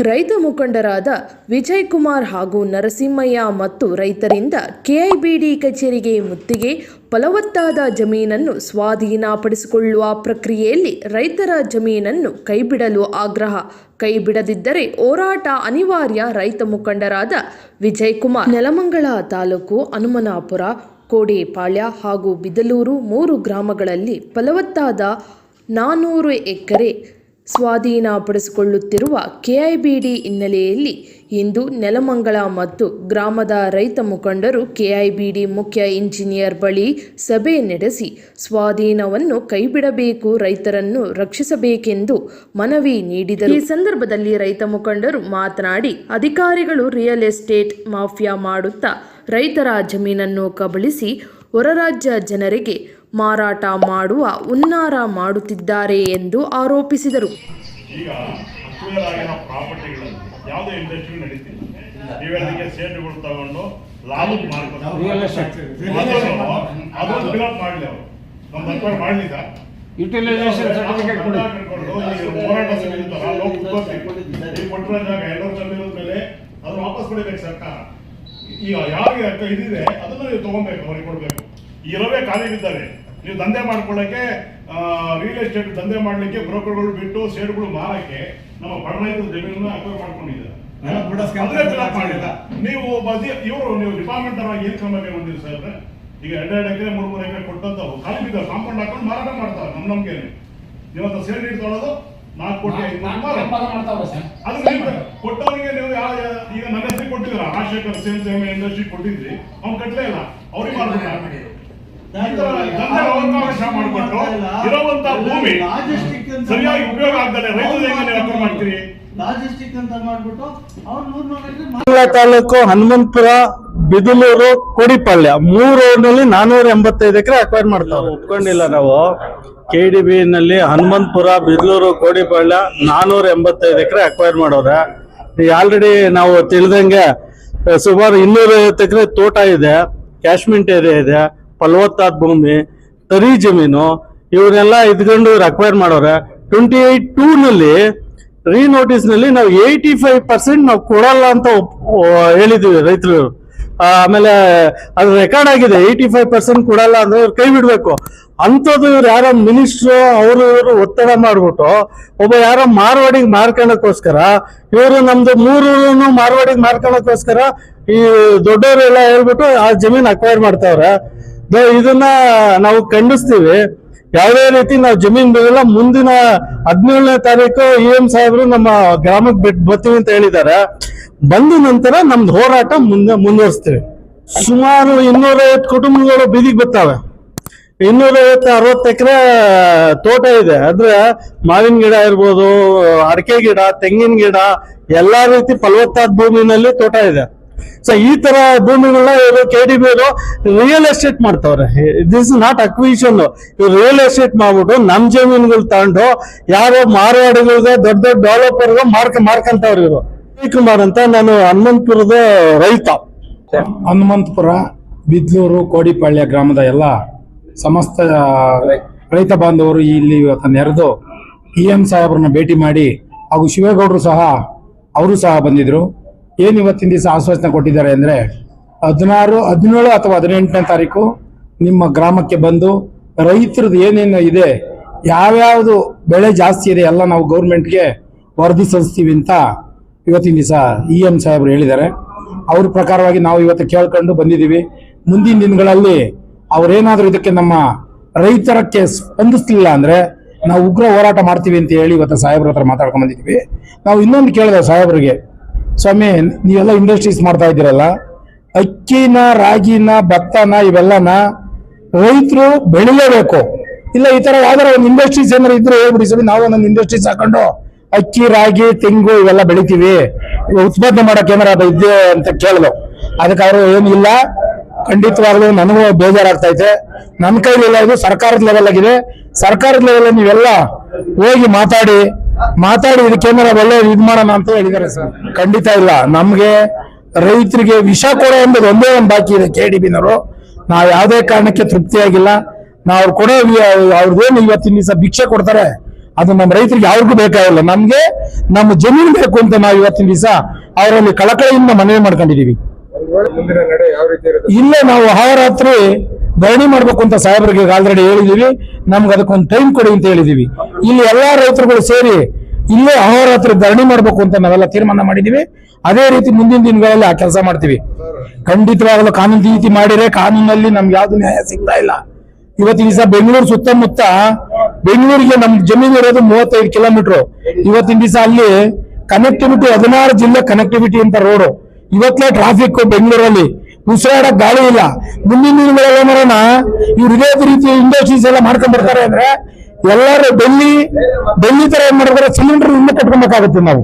ರೈತ ಮುಖಂಡರಾದ ವಿಜಯ್ ಕುಮಾರ್ ಹಾಗೂ ನರಸಿಂಹಯ್ಯ ಮತ್ತು ರೈತರಿಂದ ಕೆಐಬಿಡಿ ಕಚೇರಿಗೆ ಮುತ್ತಿಗೆ ಫಲವತ್ತಾದ ಜಮೀನನ್ನು ಸ್ವಾಧೀನಪಡಿಸಿಕೊಳ್ಳುವ ಪ್ರಕ್ರಿಯೆಯಲ್ಲಿ ರೈತರ ಜಮೀನನ್ನು ಕೈಬಿಡಲು ಆಗ್ರಹ. ಕೈಬಿಡದಿದ್ದರೆ ಹೋರಾಟ ಅನಿವಾರ್ಯ, ರೈತ ಮುಖಂಡರಾದ ವಿಜಯ್ ಕುಮಾರ್ ನೆಲಮಂಗಳ ತಾಲೂಕು ಹನುಮನಾಪುರ, ಕೋಡಿಪಾಳ್ಯ ಹಾಗೂ ಬಿದಲೂರು ಮೂರು ಗ್ರಾಮಗಳಲ್ಲಿ ಫಲವತ್ತಾದ ನಾನ್ನೂರು ಎಕರೆ ಸ್ವಾಧೀನಪಡಿಸಿಕೊಳ್ಳುತ್ತಿರುವ ಕೆಐಬಿಡಿ ಹಿನ್ನೆಲೆಯಲ್ಲಿ ಇಂದು ನೆಲಮಂಗಲ ಮತ್ತು ಗ್ರಾಮದ ರೈತ ಮುಖಂಡರು ಕೆಐಬಿಡಿ ಮುಖ್ಯ ಇಂಜಿನಿಯರ್ ಬಳಿ ಸಭೆ ನಡೆಸಿ ಸ್ವಾಧೀನವನ್ನು ಕೈಬಿಡಬೇಕು, ರೈತರನ್ನು ರಕ್ಷಿಸಬೇಕೆಂದು ಮನವಿ ನೀಡಿದರು. ಈ ಸಂದರ್ಭದಲ್ಲಿ ರೈತ ಮುಖಂಡರು ಮಾತನಾಡಿ, ಅಧಿಕಾರಿಗಳು ರಿಯಲ್ ಎಸ್ಟೇಟ್ ಮಾಫಿಯಾ ಮಾಡುತ್ತಾ ರೈತರ ಜಮೀನನ್ನು ಕಬಳಿಸಿ ಹೊರರಾಜ್ಯ ಜನರಿಗೆ ಮಾರಾಟ ಮಾಡುವ ಹುನ್ನಾರ ಮಾಡುತ್ತಿದ್ದಾರೆ ಎಂದು ಆರೋಪಿಸಿದರು. ಈಗ ಅಕ್ವೈರ್ ಆಗಿರೋ ಪ್ರಾಪರ್ಟಿಗಳಲ್ಲಿ ಯಾವುದೇ ಇಂಡಸ್ಟ್ರಿ ನಡೀತಿಲ್ಲ. ನೀವೇನಕ್ಕೆ ಸೇಟುಗಳು ತಗೊಂಡು ಲಾಭಕ್ಕೆ Real estate. ಮಾಡ್ಕೊಂಡು ಅದನ್ನು ಬಿಲಪ್ ಮಾಡಲಿ ಅವರು. ನಮ್ದು ಅಕ್ವೈರ್ ಮಾಡಲಿ ಯುಟಿಲೈಸೇಷನ್ ಸರ್ಟಿಫಿಕೇಟ್ ಕೊಡಿ. ಹೋರಾಟ ಸಮಿತಿತ್ತಲ್ಲ ಲೋಕ ಉತ್ಪತ್ತಿ ಈ ಕೊಟ್ಟಿರೋ ಜಾಗ ಎರಡು ವರ್ಷ ಮೇಲೆ ಅದನ್ನ ವಾಪಸ್ ಕೊಡಬೇಕು ಸರ್ಕಾರ. ಈಗ ಯಾರಿಗೆ ಅರ್ಥ ಇದಿದೆ ಅದನ್ನ ನೀವು ತಗೊಬೇಕು ಅವ್ರಿಗೆ ಕೊಡ್ಬೇಕು. ಇರವೇ ಖಾಲಿ ಬಿದ್ದಾವೆ ನೀವು ದಂಧೆ ಮಾಡ್ಕೊಳ್ಳಕ್ಕೆ ರಿಯಲ್ ಎಸ್ಟೇಟ್ ದಂಧೆ ಮಾಡ್ಲಿಕ್ಕೆ ಬ್ರೋಕರ್ಗಳು ಬಿಟ್ಟು ಶೇರ್ಗಳು ಮಾರಕ್ಕೆ ನಮ್ಮ ಬಡ ರೈತರ ಜಮೀನನ್ನ ಅಕ್ವೈರ್ ಮಾಡ್ಕೊಂಡಿದ್ದಾರೆ. ಮಾಡಿಲ್ಲ. ನೀವು ಬದಿ ಇವರು ನೀವು ಡಿಪಾರ್ಟ್ಮೆಂಟ್ ಅವ್ರಾಗ ಏನ್ ಕ್ರಮ ಕೈಗೊಂಡಿರಿ ಸರ್? ಈಗ ಎರಡೆರಡು ಎಕರೆ ಮೂರು ಮೂರು ಎಕರೆ ಕೊಟ್ಟಂತವು ಖಾಲಿ ಬಿದ್ದಾವೆ ಕಾಂಪೌಂಡ್ ಹಾಕೊಂಡು ಮಾರಾಟ ಮಾಡ್ತಾರೆ ನಮ್ಮ ನಂಬಿಕೆನೆ ಇವತ್ತು ಸೇಲ್ ನೀರು ತೊಗೊಳೋದು ನಾಲ್ಕು ಕೋಟಿ ಐದು ಕೋಟಿ ಮಾರೋದು. ಅದು ನೀವು ಕೊಟ್ಟವನಿಗೆ ನೀವು ಯಾವ ಈಗ ನನ್ನ ಹೆಸರು ಕೊಟ್ಟಿದ್ರ ರಾಜಶೇಖರ್ ಸೇಲ್ಸ್ ಸೇಮ್ ಇಂಡಸ್ಟ್ರಿ ಕೊಟ್ಟಿದ್ರಿ. ಅವ್ನು ಕಟ್ಲೇ ಇಲ್ಲ. ಅವ್ರಿಗೆ ಮಾಡ್ಬಿಟ್ಟ ಅವಕಾಶ ಮಾಡಿಕೊಟ್ಟು ಇರುವಂತ ಭೂಮಿ ಸರಿಯಾಗಿ ಉಪಯೋಗ ಆಗ್ತದೆ ರೈತರು ಹೆಂಗೆ ನೀವು ಮಾಡ್ತೀರಿ? ತಾಲೂಕು ಹನುಮಂತಪುರ ಬಿದಿಲೂರು ಕೋಡಿಪಾಳ್ಯ ಮೂರು ರೋಡ್ನಲ್ಲಿ ನಾನೂರ ಎಂಬತ್ತೈದು ಎಕರೆ ಅಕ್ವೈರ್ ಮಾಡ್ತಾರೆ ಒಪ್ಕೊಂಡಿಲ್ಲ ನಾವು. ಕೆ ಡಿ ಬಿ ನಲ್ಲಿ ಹನುಮಂತಪುರ ಬಿದಿಲೂರು ಕೋಡಿಪಾಳ್ಯ ನಾನೂರ ಎಂಬತ್ತೈದು ಎಕರೆ ಅಕ್ವೈರ್ ಮಾಡೋರೆ. ಆಲ್ರೆಡಿ ನಾವು ತಿಳಿದಂಗೆ ಸುಮಾರು ಸುಮಾರು ಇನ್ನೂರೈವತ್ತು ಎಕರೆ ತೋಟ ಇದೆ. ಕ್ಯಾಶ್ಮೆಂಟ್ ಏರಿಯಾ ಇದೆ. ಫಲವತ್ತಾದ ಭೂಮಿ, ತರಿ ಜಮೀನು ಇವನ್ನೆಲ್ಲ ಇದ್ಕೊಂಡು ಅಕ್ವೈರ್ ಮಾಡೋರೆ. ಟ್ವೆಂಟಿ ಏಟ್ ಟೂ ನಲ್ಲಿ ರೀ ನೋಟಿಸ್ನಲ್ಲಿ ನಾವು ಏಯ್ಟಿ ಫೈವ್ ಪರ್ಸೆಂಟ್ ನಾವು ಕೊಡಲ್ಲ ಅಂತ ಹೇಳಿದ್ವಿ ರೈತರು. ಆಮೇಲೆ ಅದು ರೆಕಾರ್ಡ್ ಆಗಿದೆ ಏಯ್ಟಿ ಫೈವ್ ಪರ್ಸೆಂಟ್ ಕೊಡಲ್ಲ ಅಂದ್ರೆ ಇವ್ರು ಕೈ ಬಿಡ್ಬೇಕು. ಅಂಥದ್ದು ಇವ್ರು ಯಾರೋ ಮಿನಿಸ್ಟ್ರು ಅವರು ಇವರು ಒತ್ತಡ ಮಾಡ್ಬಿಟ್ಟು, ಒಬ್ಬ ಯಾರೋ ಮಾರ್ವಾಡಿಗೆ ಮಾರ್ಕೊಳಕ್ಕೋಸ್ಕರ ಇವರು ನಮ್ದು ಮೂರು ಮಾರ್ವಾಡಿಗೆ ಮಾರ್ಕೊಳಕ್ಕೋಸ್ಕರ ಈ ದೊಡ್ಡವರೆಲ್ಲ ಹೇಳ್ಬಿಟ್ಟು ಆ ಜಮೀನ್ ಅಕ್ವೈರ್ ಮಾಡ್ತಾವ್ರೆ. ಇದನ್ನ ನಾವು ಖಂಡಿಸ್ತೀವಿ. ಯಾವುದೇ ರೀತಿ ನಾವು ಜಮೀನ್ ಬಿಡಲ್ಲ ಮುಂದಿನ ಹದಿನೇಳನೇ ತಾರೀಕು ಇ ಎಂ ಸಾಹೇಬರು ನಮ್ಮ ಗ್ರಾಮಕ್ಕೆ ಬಿಟ್ಟು ಬರ್ತೀವಿ ಅಂತ ಹೇಳಿದ್ದಾರೆ. ಬಂದ ನಂತರ ನಮ್ದು ಹೋರಾಟ ಮುಂದೆ ಮುಂದುವರಿಸ್ತೀವಿ. ಸುಮಾರು ಇನ್ನೂರೈವತ್ತು ಕುಟುಂಬಗಳು ಬೀದಿಗೆ ಬರ್ತಾವೆ. ಇನ್ನೂರೈವತ್ತು ಅರವತ್ತು ಎಕರೆ ತೋಟ ಇದೆ. ಅಂದ್ರೆ ಮಾವಿನ ಗಿಡ ಇರ್ಬೋದು, ಅಡಿಕೆ ಗಿಡ, ತೆಂಗಿನ ಗಿಡ, ಎಲ್ಲಾ ರೀತಿ ಫಲವತ್ತಾದ ಭೂಮಿನಲ್ಲಿ ತೋಟ ಇದೆ. ಸೊ ಈ ತರ ಭೂಮಿಗಳನ್ನ ಇವರು K D B real estate ಮಾಡ್ತಾವ್ರೆ ದಿಸ್ ನಾಟ್ ಅಕ್ವಿಷನ್ ಇವ್ರು ರಿಯಲ್ ಎಸ್ಟೇಟ್ ಮಾಡ್ಬಿಟ್ಟು ನಮ್ ಜಮೀನುಗಳು ತಗೊಂಡು ಯಾರೋ ಮಾರವಾಡಿಗಳಿಗೆ ದೊಡ್ಡ ದೊಡ್ಡ ಡೆವಲಪರ್ ಮಾರ್ಕ ಮಾರ್ಕಂತವ್ರು ಇವರು. ಕುಮಾರ್ ಅಂತ ನಾನು ಹನುಮಂತಪುರದ ರೈತ. ಹನುಮಂತಪುರ, ಬಿದ್ಲೂರು, ಕೋಡಿಪಾಳ್ಯ ಗ್ರಾಮದ ಎಲ್ಲ ಸಮಸ್ತ ರೈತ ಬಾಂಧವರು ಇಲ್ಲಿ ಇವತ್ತು ನೆರೆದು ಇ ಎಂ ಸಾಹೇಬ್ರನ್ನ ಭೇಟಿ ಮಾಡಿ ಹಾಗೂ ಶಿವೇಗೌಡರು ಸಹ, ಅವರು ಸಹ ಬಂದಿದ್ರು. ಏನು ಇವತ್ತಿನ ದಿವಸ ಆಶ್ವಾಸನೆ ಕೊಟ್ಟಿದ್ದಾರೆ ಅಂದರೆ ಹದಿನಾರು, ಹದಿನೇಳು ಅಥವಾ ಹದಿನೆಂಟನೇ ತಾರೀಕು ನಿಮ್ಮ ಗ್ರಾಮಕ್ಕೆ ಬಂದು ರೈತರದ್ದು ಏನೇನು ಇದೆ, ಯಾವ್ಯಾವುದು ಬೆಳೆ ಜಾಸ್ತಿ ಇದೆ, ಎಲ್ಲ ನಾವು ಗೌರ್ಮೆಂಟ್ಗೆ ವರದಿ ಸಲ್ಲಿಸ್ತೀವಿ ಅಂತ ಇವತ್ತಿನ ದಿವಸ ಇ ಎಂ ಸಾಹೇಬರು ಹೇಳಿದ್ದಾರೆ. ಅವ್ರ ಪ್ರಕಾರವಾಗಿ ನಾವು ಇವತ್ತು ಕೇಳ್ಕೊಂಡು ಬಂದಿದ್ದೀವಿ. ಮುಂದಿನ ದಿನಗಳಲ್ಲಿ ಅವರೇನಾದರೂ ಇದಕ್ಕೆ ನಮ್ಮ ರೈತರಕ್ಕೆ ಸ್ಪಂದಿಸ್ಲಿಲ್ಲ ಅಂದರೆ ನಾವು ಉಗ್ರ ಹೋರಾಟ ಮಾಡ್ತೀವಿ ಅಂತ ಹೇಳಿ ಇವತ್ತು ಸಾಹೇಬ್ರ ಹತ್ರ ಮಾತಾಡ್ಕೊಂಡು ಬಂದಿದ್ದೀವಿ. ನಾವು ಇನ್ನೊಂದು ಕೇಳಿದೆ ಸಾಹೇಬ್ರಿಗೆ. ಸ್ವಾಮಿ, ನೀವೆಲ್ಲ ಇಂಡಸ್ಟ್ರೀಸ್ ಮಾಡ್ತಾ ಇದ್ದೀರಲ್ಲ, ಅಕ್ಕಿನ, ರಾಗಿನ, ಭತ್ತನ ಇವೆಲ್ಲನ ರೈತರು ಬೆಳಿಲೇಬೇಕು ಇಲ್ಲ, ಈ ತರ ಯಾವ್ದಾರ ಒಂದು ಇಂಡಸ್ಟ್ರೀಸ್ ಏನಾರು ಇದ್ರೆ ಹೇಳ್ಬಿಡಿ ಸ್ವಾಮಿ, ನಾವು ಒಂದೊಂದು ಇಂಡಸ್ಟ್ರೀಸ್ ಹಾಕೊಂಡು ಅಕ್ಕಿ, ರಾಗಿ, ತೆಂಗು ಇವೆಲ್ಲ ಬೆಳಿತೀವಿ. ಉತ್ಪಾದನೆ ಮಾಡಕ್ ಏನಾರ ಅದು ಇದೆ ಅಂತ ಕೇಳಿದ್ರು. ಅದಕ್ಕೆ ಅವರು ಏನಿಲ್ಲ ಖಂಡಿತವಾಗ್ಲೂ ನನಗೂ ಬೇಜಾರಾಗ್ತಾ ಐತೆ ನನ್ನ ಕೈಲಿಲ್ಲ ಇದು ಸರ್ಕಾರದ ಲೆವೆಲ್ ಆಗಿದೆ. ಸರ್ಕಾರದ ಲೆವೆಲ್ ನೀವೆಲ್ಲ ಹೋಗಿ ಮಾತಾಡಿ ಮಾತಾಡಿ ಕೇಂದ್ರ ಒಳ್ಳೆ ಇದು ಮಾಡೋಣ ಅಂತ ಹೇಳಿದ್ದಾರೆ ಸರ್. ಖಂಡಿತ ಇಲ್ಲ. ನಮ್ಗೆ ರೈತರಿಗೆ ವಿಷ ಕೊಡೋ ಎಂಬುದು ಒಂದೇ ಒಂದು ಬಾಕಿ ಇದೆ ಕೆ ಡಿ ಬಿನವರು ನಾವು ಯಾವುದೇ ಕಾರಣಕ್ಕೆ ತೃಪ್ತಿಯಾಗಿಲ್ಲ. ನಾವು ಕೊಡೋ ಅವ್ರದ್ದೇನು ಇವತ್ತಿನ ದಿವಸ ಭಿಕ್ಷೆ ಕೊಡ್ತಾರೆ, ಅದು ನಮ್ಮ ರೈತರಿಗೆ ಯಾರಿಗೂ ಬೇಕಾಗಿಲ್ಲ. ನಮ್ಗೆ ನಮ್ಮ ಜಮೀನು ಬೇಕು ಅಂತ ನಾವು ಇವತ್ತಿನ ದಿವಸ ಅವರಲ್ಲಿ ಕಳಕಳಿಯಿಂದ ಮನವಿ ಮಾಡ್ಕೊಂಡಿದೀವಿ. ಇಲ್ಲೇ ನಾವು ಅಹೋರಾತ್ರಿ ಧರಣಿ ಮಾಡ್ಬೇಕು ಅಂತ ಸಾಹೇಬರಿಗೆ ಆಲ್ರೆಡಿ ಹೇಳಿದೀವಿ. ನಮ್ಗೆ ಅದಕ್ಕೊಂದು ಟೈಮ್ ಕೊಡಿ ಅಂತ ಹೇಳಿದೀವಿ. ಇಲ್ಲಿ ಎಲ್ಲಾ ರೈತರುಗಳು ಸೇರಿ ಇಲ್ಲೇ ಅಹೋರಾತ್ರಿ ಧರಣಿ ಮಾಡಬೇಕು ಅಂತ ನಾವೆಲ್ಲ ತೀರ್ಮಾನ ಮಾಡಿದೀವಿ. ಅದೇ ರೀತಿ ಮುಂದಿನ ದಿನಗಳಲ್ಲಿ ಆ ಕೆಲಸ ಮಾಡ್ತೀವಿ. ಖಂಡಿತವಾಗಲೂ ಕಾನೂನು ರೀತಿ ಮಾಡಿದ್ರೆ ಕಾನೂನಲ್ಲಿ ನಮ್ಗೆ ಯಾವ್ದು ನ್ಯಾಯ ಸಿಗ್ತಾ ಇಲ್ಲ. ಇವತ್ತಿನ ದಿವಸ ಬೆಂಗಳೂರು ಸುತ್ತಮುತ್ತ ಬೆಂಗಳೂರಿಗೆ ನಮ್ ಜಮೀನು ಇರೋದು ಮೂವತ್ತೈದು ಕಿಲೋಮೀಟರ್. ಇವತ್ತಿನ ದಿವಸ ಅಲ್ಲಿ ಕನೆಕ್ಟಿವಿಟಿ ಹದಿನಾರು ಜಿಲ್ಲೆ ಕನೆಕ್ಟಿವಿಟಿ ಅಂತ ರೋಡು ಇವತ್ತೇ ಟ್ರಾಫಿಕ್ ಬೆಂಗಳೂರಲ್ಲಿ. ಉಸಿರಾಡಕ್ ಗಾಳಿ ಇಲ್ಲ. ಮುಂದಿನ ದಿನಗಳಲ್ಲಿ ಏನಾರ ಇವ್ರು ಇದೇ ರೀತಿ ಇಂಡಸ್ಟ್ರೀಸ್ ಎಲ್ಲ ಮಾಡ್ಕೊಂಡ್ ಬರ್ತಾರೆ ಅಂದ್ರೆ ಎಲ್ಲರೂ ಬೆಳ್ಳಿ ಬೆಳ್ಳಿ ತರ ಏನ್ ಮಾಡಿದ್ರೆ ಸಿಲಿಂಡರ್ ಇಂದ ಕಟ್ಕೊಬೇಕಾಗುತ್ತೆ ನಾವು.